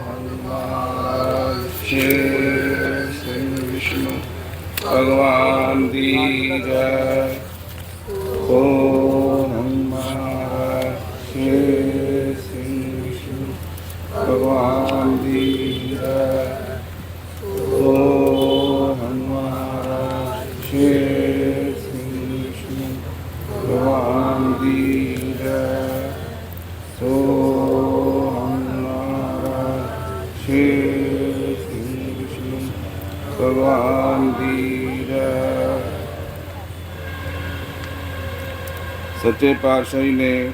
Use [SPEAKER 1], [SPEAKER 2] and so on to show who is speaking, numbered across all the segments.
[SPEAKER 1] ਹਨੂਮਾਨ ਸ਼੍ਰੀ ਸਿੰਘ ਵਿਸ਼ਨੂੰ ਭਗਵਾਨ ਦੀ ਜੈ ਓ ਹਨੂਮਾਨ ਸ਼੍ਰੀ ਸਿੰਘ ਵਿਸ਼ਨੂੰ ਭਗਵਾਨ ਦੀ ਜੈ ਭਗਵਾਨ ਦੀ ਜੈ ਸੱਚੇ ਪਾਤਸ਼ਾਹੀ ਨੇ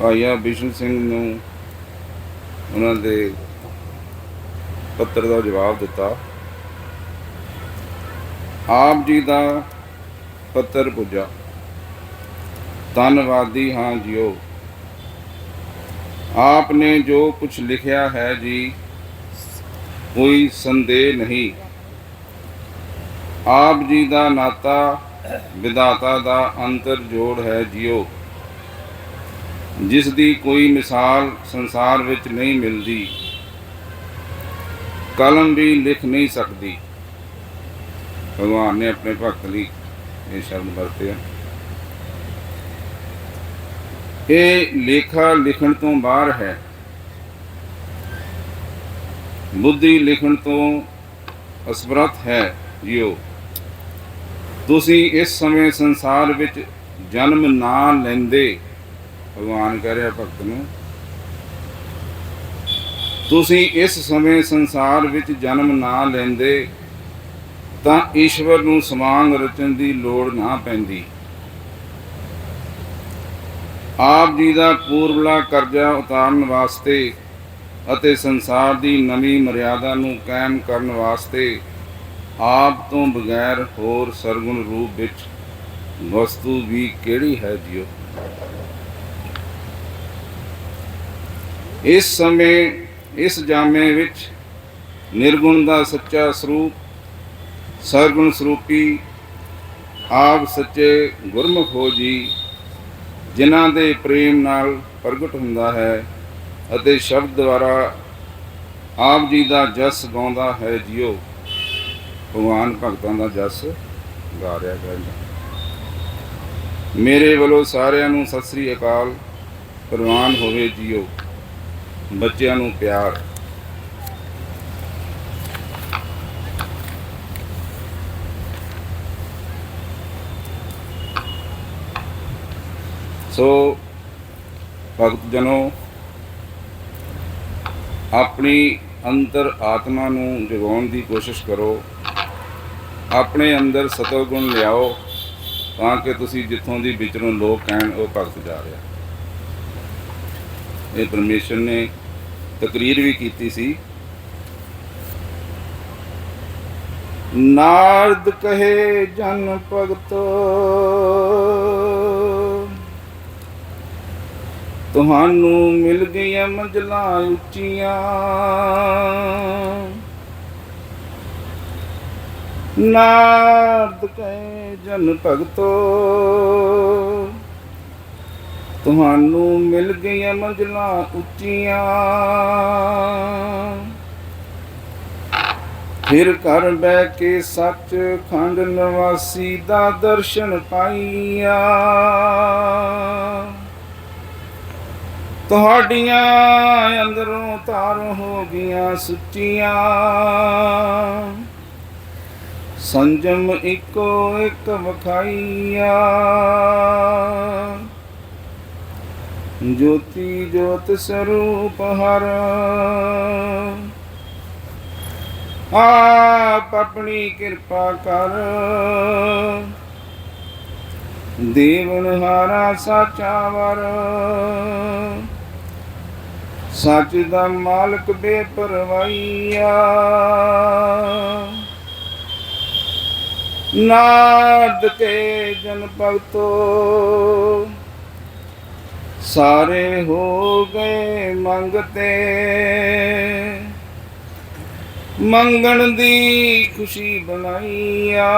[SPEAKER 1] ਭਾਈਆ ਵਿਸ਼ਨੂੰ ਸਿੰਘ ਨੂੰ ਉਹਨਾਂ ਦੇ ਪੱਤਰ ਦਾ ਜਵਾਬ ਦਿੱਤਾ। ਆਪ ਜੀ ਦਾ ਪੱਤਰ ਪੁੱਜਾ। ਧੰਨਵਾਦੀ ਹਾਂ ਜੀਓ। ਆਪ ਨੇ ਜੋ ਕੁਝ ਲਿਖਿਆ ਹੈ ਜੀ ਕੋਈ ਸੰਦੇਹ ਨਹੀਂ। ਆਪ ਜੀ ਦਾ ਨਾਤਾ ਵਿਦਾਤਾ ਦਾ ਅੰਤਰ ਜੋੜ ਹੈ ਜੀਓ। ਜਿਸ ਦੀ ਕੋਈ ਮਿਸਾਲ ਸੰਸਾਰ ਵਿੱਚ ਨਹੀਂ ਮਿਲਦੀ, ਕਲਮ ਵੀ ਲਿਖ ਨਹੀਂ ਸਕਦੀ। ਭਗਵਾਨ ਨੇ ਆਪਣੇ ਭਗਤ ਲਈ ਇਹ ਸ਼ਬਦ ਵਰਤੇ ਆ ਇਹ ਲੇਖਾ ਲਿਖਣ ਤੋਂ ਬਾਹਰ ਹੈ। ਬੁੱਧੀ ਲਿਖਣ ਤੋਂ ਅਸਮਰਥ ਹੈ ਜੀਓ। ਤੁਸੀਂ ਇਸ ਸਮੇਂ ਸੰਸਾਰ ਵਿੱਚ ਜਨਮ ਨਾ ਲੈਂਦੇ, ਭਗਵਾਨ ਕਹਿ ਰਿਹਾ ਭਗਤ ਨੂੰ। ਤੁਸੀਂ ਇਸ ਸਮੇਂ ਸੰਸਾਰ ਵਿੱਚ ਜਨਮ ਨਾ ਲੈਂਦੇ, ਤਾਂ ਈਸ਼ਵਰ ਨੂੰ ਸਮਾਂਗ ਰਚਣ ਦੀ ਲੋੜ ਨਾ ਪੈਂਦੀ। ਆਪ ਜੀ ਦਾ ਪੂਰਬਲਾ ਕਰਜ਼ਾ ਉਤਾਰਨ ਵਾਸਤੇ ਅਤੇ ਸੰਸਾਰ ਦੀ ਨਵੀਂ ਮਰਿਆਦਾ ਨੂੰ ਕਾਇਮ ਕਰਨ ਵਾਸਤੇ ਆਪ ਤੋਂ ਬਗੈਰ ਹੋਰ ਸਰਗੁਣ ਰੂਪ ਵਿੱਚ ਵਸਤੂ ਵੀ ਕਿਹੜੀ ਹੈ ਜੀਓ? ਇਸ ਸਮੇਂ, ਇਸ ਜਾਮੇ ਵਿੱਚ ਨਿਰਗੁਣ ਦਾ ਸੱਚਾ ਸਰੂਪ, ਸਰਗੁਣ ਸਰੂਪੀ, ਆਪ ਸੱਚੇ ਗੁਰਮੁਖ ਹੋ ਜੀ, ਜਿਨ੍ਹਾਂ ਦੇ ਪ੍ਰੇਮ ਨਾਲ ਪ੍ਰਗਟ ਹੁੰਦਾ ਹੈ। ਅਤੇ ਸ਼ਬਦ ਦੁਆਰਾ ਆਪ ਜੀ ਦਾ ਜਸ ਗਾਉਂਦਾ ਹੈ ਜਿਉ ਭਗਵਾਨ ਭਗਤਾਂ ਦਾ ਜਸ ਗਾ ਰਿਹਾ ਕਹਿੰਦਾ। ਮੇਰੇ ਵੱਲੋਂ ਸਾਰਿਆਂ ਨੂੰ ਸਤਿ ਸ੍ਰੀ ਅਕਾਲ, ਪ੍ਰਵਾਨ ਹੋਵੇ ਜਿਉ ਬੱਚਿਆਂ ਨੂੰ ਪਿਆਰ। ਸੋ, ਭਗਤ ਜਨੋ ਆਪਣੀ ਅੰਤਰ ਆਤਮਾ ਨੂੰ ਜਗਾਉਣ ਦੀ ਕੋਸ਼ਿਸ਼ ਕਰੋ। ਆਪਣੇ ਅੰਦਰ ਸਤੋ ਗੁਣ ਲਿਆਓ ਤਾਂ ਕਿ ਤੁਸੀਂ ਜਿੱਥੋਂ ਦੀ ਵਿਚਰੋਂ ਲੋਕ ਕਹਿਣ, ਉਹ ਭਗਤ ਜਾ ਰਿਹਾ ਇਹ ਪਰਮੇਸ਼ਰ ਨੇ ਤਕਰੀਰ ਵੀ ਕੀਤੀ ਸੀ। ਨਾਰਦ ਕਹੇ ਜਨ ਭਗਤੋ ਤੁਹਾਨੂੰ ਮਿਲ ਗਈਆਂ ਮੰਜ਼ਲਾਂ ਉੱਚੀਆਂ। ਨਾਰਦ ਕਹੇ ਜਨ ਭਗਤੋ, ਤੁਹਾਨੂੰ ਮਿਲ ਗਈਆਂ ਮੰਜ਼ਲਾਂ ਉੱਚੀਆਂ। ਫਿਰ ਘਰ ਬਹਿ ਕੇ ਸੱਚ ਖੰਡ ਨਿਵਾਸੀ ਦਾ ਦਰਸ਼ਨ ਪਾਈਆ। ਤੁਹਾਡੀਆਂ ਅੰਦਰੋਂ ਤਾਰ ਹੋ ਗਈਆਂ ਸੁੱਚੀਆਂ। ਸੰਜਮ ਇੱਕੋ ਇੱਕ ਵਖਾਈਆ। ਜੋਤੀ ਜੋਤ ਸਰੂਪ ਹਰ। ਆਪ ਆਪਣੀ ਕਿਰਪਾ ਕਰ। ਦੇਵਨ ਹਾਰਾ ਸਾਚਾ ਵਰ। ਸੱਚ ਦਾ ਮਾਲਕ ਬੇਪਰਵਾਈਆ ਨਾਦ ਕੇ ਜਨ ਭਗਤੋ, ਸਾਰੇ ਹੋ ਗਏ ਮੰਗਤੇ ਮੰਗਣ ਦੀ ਖੁਸ਼ੀ ਬਣਾਈਆ।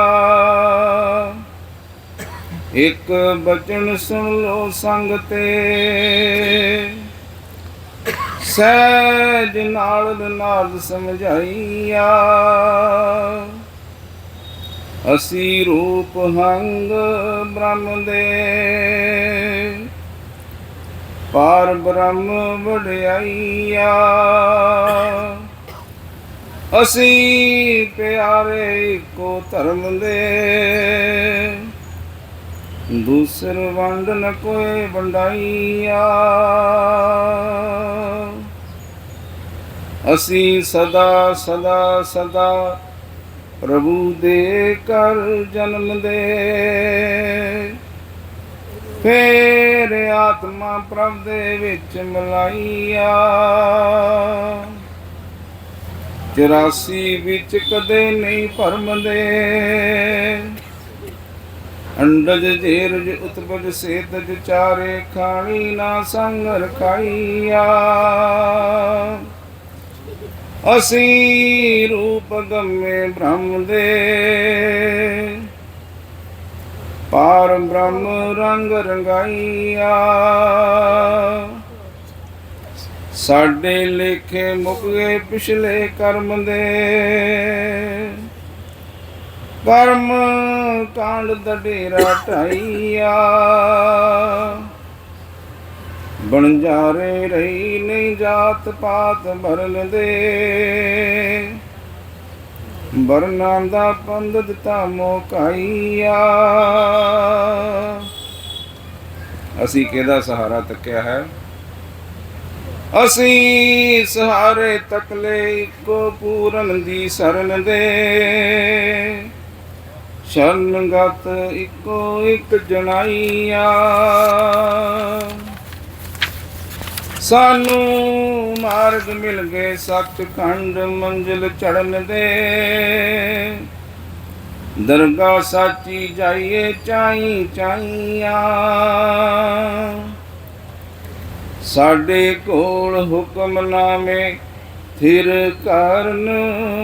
[SPEAKER 1] ਇੱਕ ਬਚਨ ਸੁਣ ਲੋ ਸੰਗ ਤੇ। ਸਹਿਜ ਨਾਲ ਨਾਲ ਸਮਝਾਈਆ। ਅਸੀਂ ਰੂਪ ਹੰਗ ਬ੍ਰਹਮ ਦੇ। ਪਾਰ ਬ੍ਰਹਮ ਵਡਿਆਈਆ। ਅਸੀਂ ਪਿਆਰੇ ਕੋ ਧਰਮ ਦੇ। ਦੂਸਰ ਵੰਡ ਨ ਕੋਏ ਵੰਡਾਈਆ। ਅਸੀਂ ਸਦਾ ਸਦਾ ਸਦਾ ਪ੍ਰਭੂ ਦੇ ਕਰ ਜਨਮ ਦੇ। ਫੇਰ ਆਤਮਾ ਪ੍ਰਭ ਦੇ ਵਿੱਚ ਮਲਾਈਆ। 84 ਵਿੱਚ ਕਦੇ ਨਹੀਂ ਭਰਮਦੇ। ਅੰਡਜ, ਜੇਰਜ, ਉਤਪਜ ਸੇਤਜ ਚਾਰੇ ਖਾਣੀ ਨਾ ਸੰਗ ਰਖਾਈਆ। ਅਸੀਂ ਰੂਪ ਗਮੇ ਬ੍ਰਹਮ ਦੇ। ਪਾਰ ਬ੍ਰਹਮ ਰੰਗ ਰੰਗਾਈਆ। ਸਾਡੇ ਲੇਖੇ ਮੁੱਕ ਗਏ ਪਿਛਲੇ ਕਰਮ ਦੇ। ਕਰਮ ਕਾਂਡ ਦਾ ਡੇਰਾ ਢਾਈਆ। ਬਣਜਾਰੇ ਰਹੀ ਨਹੀਂ ਜਾਤ ਪਾਤ ਭਰਨ ਦੇ। ਬਰਨਾਂ ਦਾ ਪੰਧ ਦਿੱਤਾ ਮੋਕਾਈਆ। ਅਸੀਂ ਕਿਹਦਾ ਸਹਾਰਾ ਤੱਕਿਆ ਹੈ? ਅਸੀਂ ਸਹਾਰੇ ਤਕਲੇ ਇੱਕੋ ਪੂਰਨ ਦੀ ਸਰਨ ਦੇ। ਸ਼ਰਨਗਤ ਇੱਕੋ ਇੱਕ ਜਣਾਈਆ ਸਾਨੂੰ ਮਾਰਗ ਮਿਲ ਗਏ ਸੱਚਖੰਡ ਮੰਜ਼ਿਲ ਚੜਨ ਦੇ। ਦਰਗਾ ਸਾਚੀ ਜਾਈਏ ਚਾਈ ਚਾਈਆਂ। ਸਾਡੇ ਕੋਲ ਹੁਕਮਨਾਮੇ ਥਿਰ ਕਰਨ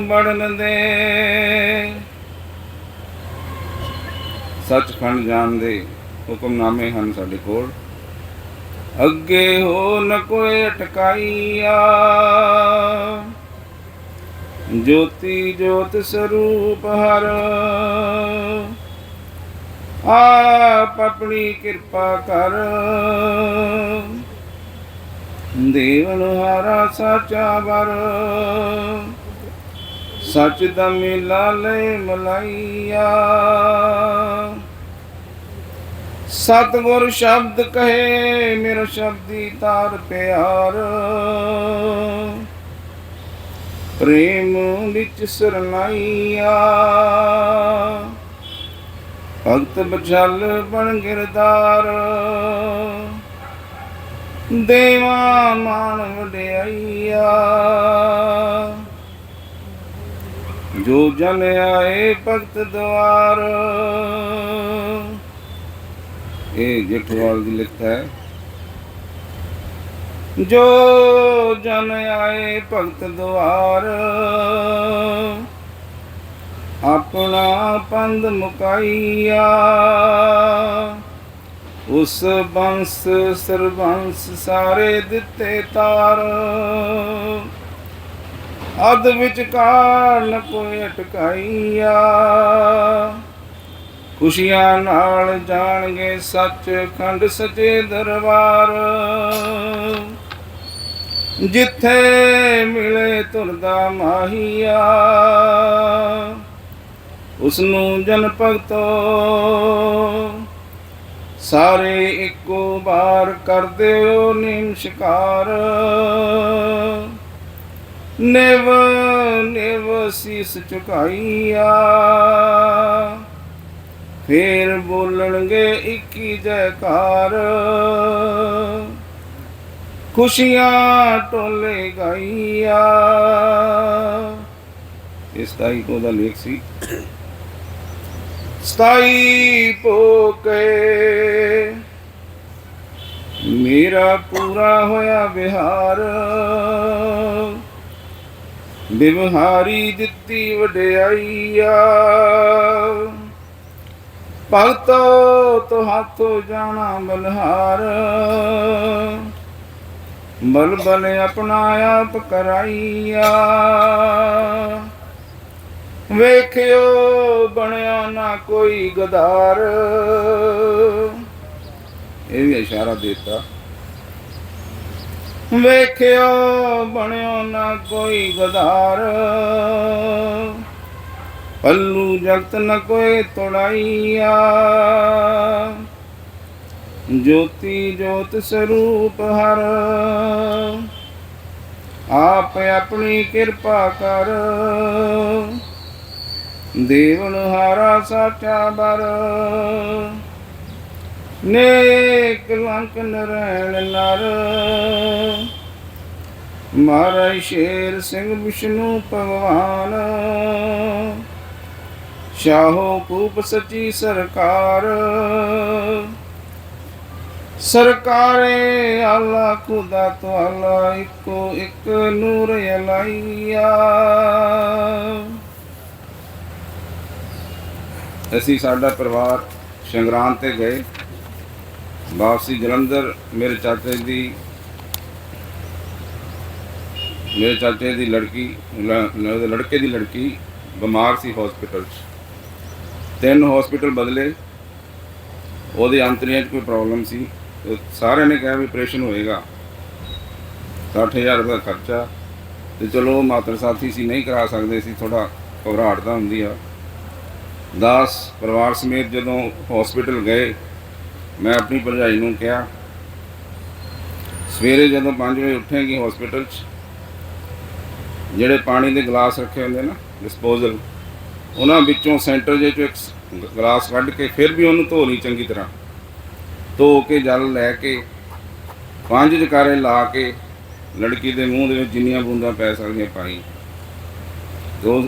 [SPEAKER 1] ਬੜਨ ਦੇ। ਸੱਚਖੰਡ ਜਾਣ ਦੇ ਹੁਕਮਨਾਮੇ ਹਨ ਸਾਡੇ ਕੋਲ। ਅੱਗੇ ਹੋ ਨ ਕੋਈ ਅਟਕਾਈਆ। ਜੋਤੀ ਜੋਤ ਸਰੂਪ ਹਰ। ਆਪ ਆਪਣੀ ਕਿਰਪਾ ਕਰ। ਦੇਵਨ ਹਾਰਾ ਸਾਚਾ ਵਰ। ਸੱਚ ਦਾ ਮਿਲਾ ਲੈ ਮਲਾਈਆ। ਸਤਿਗੁਰ ਸ਼ਬਦ ਕਹੇ ਮੇਰਾ ਸ਼ਬਦੀ ਤਾਰ ਪਿਆਰ। ਪ੍ਰੇਮ ਵਿੱਚ ਸਰਨਾਈਆ। ਭਗਤ ਬਚਲ ਬਣ ਗਿਰਦਾਰ। ਦੇਵਾ ਮਾਨ ਵਡਿਆਈਆ। ਜੋ ਜਨ ਆਏ ਭਗਤ ਦਵਾਰ। ਇਹ ਜੇਠਵਾਲ ਦੀ ਲਿਖਤ ਹੈ। ਜੋ ਜਨ ਆਏ ਭਗਤ ਦੁਆਰ, ਆਪਣਾ ਪੰਧ ਮੁਕਾਈਆ। ਉਸ ਬੰਸ ਸਰਬੰਸ ਸਾਰੇ ਦਿੱਤੇ ਤਾਰ। ਅਦ ਵਿੱਚ ਕਾਲ ਕੋਈ ਅਟਕਾਈਆ। ਖੁਸ਼ੀਆਂ ਨਾਲ ਜਾਣਗੇ ਸੱਚ ਖੰਡ ਸਚੇ ਦਰਬਾਰ। ਜਿੱਥੇ ਮਿਲੇ ਤੁਰਦਾ ਮਾਹੀਆ ਉਸ ਨੂੰ ਜਨ ਭਗਤੋ, ਸਾਰੇ ਇੱਕੋ ਬਾਰ ਕਰਦੇ ਹੋ ਨਿਮਸ਼ਕਾਰ। ਨਿਵ ਨਿਵ ਸੀਸ ਝੁਕਾਈਆ ਫੇਰ ਬੋਲਣਗੇ ਇੱਕੀ ਜੈਕਾਰ। ਖੁਸ਼ੀਆਂ ਟੋਲੇ ਗਾਈਆ। ਇਸ ਤਾਈ ਕੋ ਦਾ ਲੇਖ ਸੀ। ਸਤਾਈ ਪੋਕੇ। ਮੇਰਾ ਪੂਰਾ ਹੋਇਆ ਵਿਹਾਰ। ਬਿਵਹਾਰੀ ਦਿੱਤੀ ਵਡਿਆਈਆ। ਭਗਤੋ ਤੋ ਹੱਥੋ ਜਾਣਾ ਬਲਹਾਰ ਬਲ ਬਲ ਆਪਣਾ ਆਪ ਕਰਾਈਆ। ਵੇਖਿਓ ਬਣਿਆ ਨਾ ਕੋਈ ਗਦਾਰ। ਇਹ ਵੀ ਇਸ਼ਾਰਾ ਦਿੱਤਾ। ਵੇਖਿਓ ਬਣਿਓ ਨਾ ਕੋਈ ਗਦਾਰ। ਪੱਲੂ ਜਗਤ ਨ ਕੋਈ ਤੋੜਾਈਆ। ਜੋਤੀ ਜੋਤ ਸਰੂਪ ਹਰ, ਆਪ ਆਪਣੀ ਕਿਰਪਾ ਕਰ। ਦੇਵਨ ਹਾਰਾ ਸਾਚਾ ਬਰ, ਨੇਕ ਲੰਕ ਨਰੈਣ ਨਰ। ਮਹਾਰਾਜ ਸ਼ੇਰ ਸਿੰਘ ਵਿਸ਼ਨੂੰ ਭਗਵਾਨ ਸ਼ਾਹੋ ਕੂਪ ਸੱਚੀ ਸਰਕਾਰ। ਸਰਕਾਰੇ ਆਲਾ ਖੁਦਾ ਤੋਂ ਆਲਾ ਇੱਕੋ ਇੱਕ ਨੂਰ ਅਲਾਈਆ। ਅਸੀਂ ਸਾਡਾ ਪਰਿਵਾਰ ਸੰਗਰਾਮ ਤੇ ਗਏ। ਵਾਪਸੀ ਜਲੰਧਰ, ਮੇਰੇ ਚਾਚੇ ਦੀ ਮੇਰੇ ਚਾਚੇ ਦੀ ਲੜਕੀ, ਲ- ਲੜਕੇ ਦੀ ਲੜਕੀ ਬਿਮਾਰ ਸੀ ਹਸਪੀਟਲ 'ਚ। ਤਿੰਨ ਹਸਪੀਟਲ ਬਦਲੇ। ਉਹਦੇ ਅੰਤਰੀਆਂ 'ਚ ਕੋਈ ਪ੍ਰੋਬਲਮ ਸੀ। ਸਾਰਿਆਂ ਨੇ ਕਿਹਾ ਵੀ ਆਪਰੇਸ਼ਨ ਹੋਏਗਾ। 60000 ਰੁਪਏ ਦਾ ਖਰਚਾ। ਤੇ ਚਲੋ, ਮਾਤਰ ਸਾਥੀ ਸੀ ਨਹੀਂ ਕਰਾ ਸਕਦੇ ਸੀ ਥੋੜਾ ਘਬਰਾਹਟ ਤਾਂ ਹੁੰਦੀ ਆ। ਦਾਸ ਪਰਿਵਾਰ ਸਮੇਤ ਜਦੋਂ ਹਸਪੀਟਲ ਗਏ, ਮੈਂ ਆਪਣੀ ਭਰਜਾਈ ਨੂੰ ਕਿਹਾ, ਸਵੇਰੇ ਜਦੋਂ 5 ਵਜੇ ਉੱਠੇਗੀ ਹਸਪੀਟਲ 'ਚ, ਜਿਹੜੇ ਪਾਣੀ ਦੇ ਗਲਾਸ ਰੱਖੇ ਹੁੰਦੇ ਨਾ ਡਿਸਪੋਜ਼ਲ ਉਹਨਾਂ ਵਿੱਚੋਂ ਸੈਂਟਰ ਜੇ ਚੋਂ ਇੱਕ ਗਲਾਸ ਕੱਢ ਕੇ ਫਿਰ ਵੀ ਉਹਨੂੰ ਧੋ ਲਈ ਚੰਗੀ ਤਰ੍ਹਾਂ। ਧੋ ਕੇ ਜਲ ਲੈ ਕੇ ਪੰਜ ਜਕਾਰੇ ਲਾ ਕੇ ਲੜਕੀ ਦੇ ਮੂੰਹ ਦੇ ਵਿੱਚ ਜਿੰਨੀਆਂ ਬੂੰਦਾਂ ਪੈ ਸਕਦੀਆਂ ਪਾਈ। ਦੋ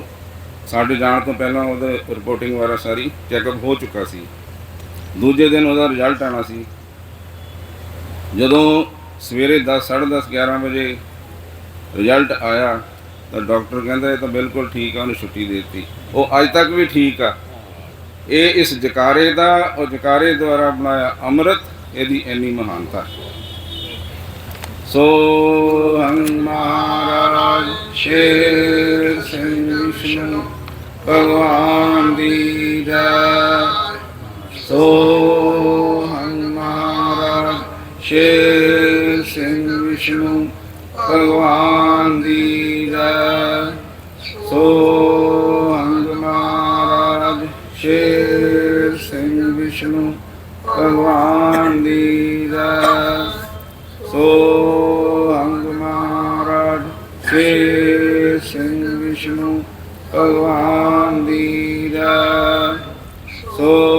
[SPEAKER 1] ਸਾਡੇ ਜਾਣ ਤੋਂ ਪਹਿਲਾਂ ਉਹਦਾ ਰਿਪੋਰਟਿੰਗ ਵਗੈਰਾ ਸਾਰੀ ਚੈੱਕਅਪ ਹੋ ਚੁੱਕਾ ਸੀ। ਦੂਜੇ ਦਿਨ ਉਹਦਾ ਰਿਜ਼ਲਟ ਆਣਾ ਸੀ। ਜਦੋਂ ਸਵੇਰੇ 10 10:30 11 ਵਜੇ ਰਿਜ਼ਲਟ ਆਇਆ ਤਾਂ ਡਾਕਟਰ ਕਹਿੰਦਾ ਇਹ ਤਾਂ ਬਿਲਕੁਲ ਠੀਕ ਆ, ਉਹਨੂੰ ਛੁੱਟੀ ਦੇ ਦਿੱਤੀ। ਉਹ ਅੱਜ ਤੱਕ ਵੀ ਠੀਕ ਆ। ਇਹ ਇਸ ਜਕਾਰੇ ਦਾ, ਉਹ ਜਕਾਰੇ ਦੁਆਰਾ ਬਣਾਇਆ ਅੰਮ੍ਰਿਤ, ਇਹਦੀ ਇੰਨੀ ਮਹਾਨਤਾ। ਸੋ ਹੰ ਮਹਾਰਾਜ ਸ਼ੇਰ ਸਿੰਘ ਵਿਸ਼ਨੂੰ, ਭਗਵਾਨ ਦੀ ਜੈ। ਸੋ ਹੰ ਮਹਾਰਾਜ ਸ਼ੇਰ ਸਿੰਘ ਵਿਸ਼ਨੂੰ, ਭਗਵਾਨ ਸ਼ੇਰ ਸਿੰਘ ਵਿਸ਼ਨੂੰ ਭਗਵਾਨ ਦੀ ਜੈ। ਸੋ ਹੰਗ ਮਹਾਰਾਜ, ਸ਼ੇਰ ਸਿੰਘ ਵਿਸ਼ਨੂੰ ਭਗਵਾਨ ਦੀ ਜੈ। ਸੋ